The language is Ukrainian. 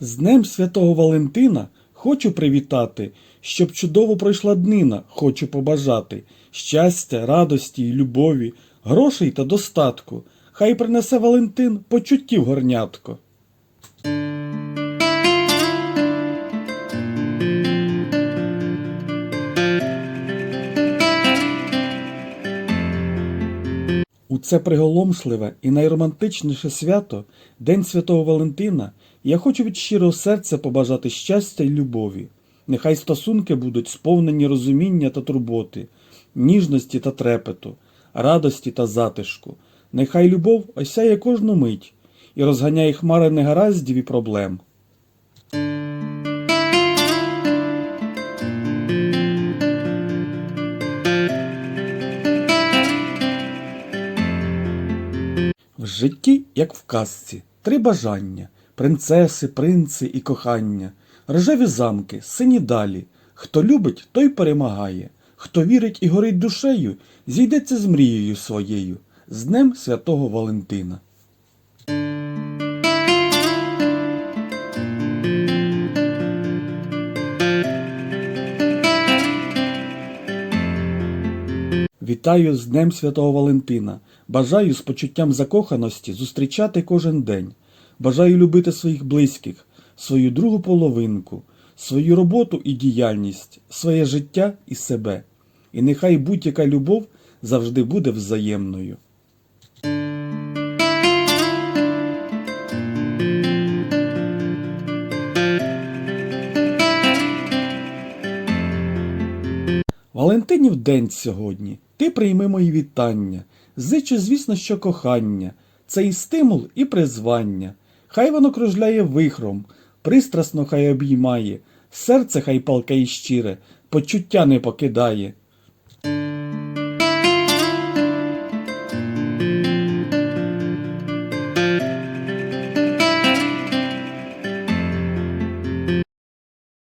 З Днем Святого Валентина хочу привітати, щоб чудово пройшла днина, хочу побажати. Щастя, радості й любові, грошей та достатку. Хай принесе Валентин почуттів горнятко. У це приголомшливе і найромантичніше свято, День Святого Валентина, я хочу від щирого серця побажати щастя й любові. Нехай стосунки будуть сповнені розуміння та турботи, ніжності та трепету, радості та затишку. Нехай любов осяє кожну мить і розганяє хмари негараздів і проблем. В житті, як в казці, три бажання принцеси, принци і кохання, рожеві замки, сині далі. Хто любить, той перемагає. Хто вірить і горить душею, зійдеться з мрією своєю, з Днем Святого Валентина. Вітаю з Днем Святого Валентина. Бажаю з почуттям закоханості зустрічати кожен день. Бажаю любити своїх близьких, свою другу половинку, свою роботу і діяльність, своє життя і себе. І нехай будь-яка любов завжди буде взаємною. Валентинів день сьогодні. Ти прийми мої вітання. Зичу, звісно, що кохання. Це і стимул, і призвання. Хай воно кружляє вихром, пристрасно хай обіймає, серце хай палке і щире, почуття не покидає.